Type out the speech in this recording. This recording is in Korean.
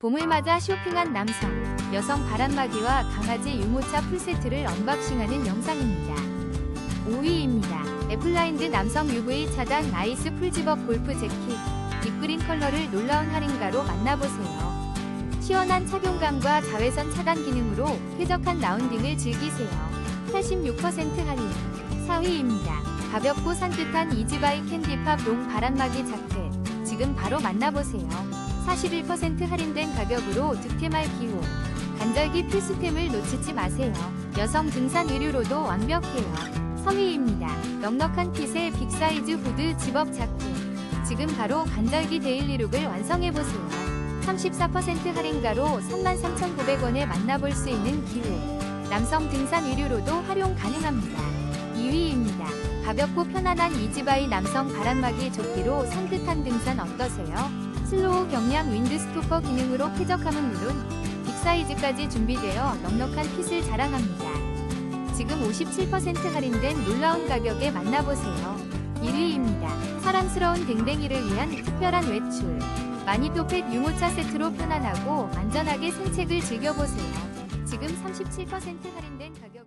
봄을 맞아 쇼핑한 남성, 여성 바람막이와 강아지 유모차 풀세트를 언박싱하는 영상입니다. 5위입니다. 애플라인드 남성 UV 차단 아이스 풀집업 골프 재킷, 딥그린 컬러를 놀라운 할인가로 만나보세요. 시원한 착용감과 자외선 차단 기능으로 쾌적한 라운딩을 즐기세요. 86% 할인. 4위입니다. 가볍고 산뜻한 이지바이 캔디팝 롱 바람막이 자켓. 지금 바로 만나보세요. 41% 할인된 가격으로 득템할 기호. 간절기 필수템을 놓치지 마세요. 여성 등산 의류로도 완벽해요. 3위입니다. 넉넉한 핏의 빅사이즈 후드 집업 자켓. 지금 바로 간절기 데일리룩을 완성해보세요. 34% 할인가로 33,900원에 만나볼 수 있는 기회. 남성 등산 의류로도 활용 가능합니다. 2위입니다. 가볍고 편안한 이지바이 남성 바람막이 조끼로 산뜻한 등산 어떠세요? 슬로우 경량 윈드 스토퍼 기능으로 쾌적함은 물론 빅사이즈까지 준비되어 넉넉한 핏을 자랑합니다. 지금 57% 할인된 놀라운 가격에 만나보세요. 1위입니다. 사랑스러운 댕댕이를 위한 특별한 외출. 마니토펫 유모차 세트로 편안하고 안전하게 산책을 즐겨보세요. 지금 37% 할인된 가격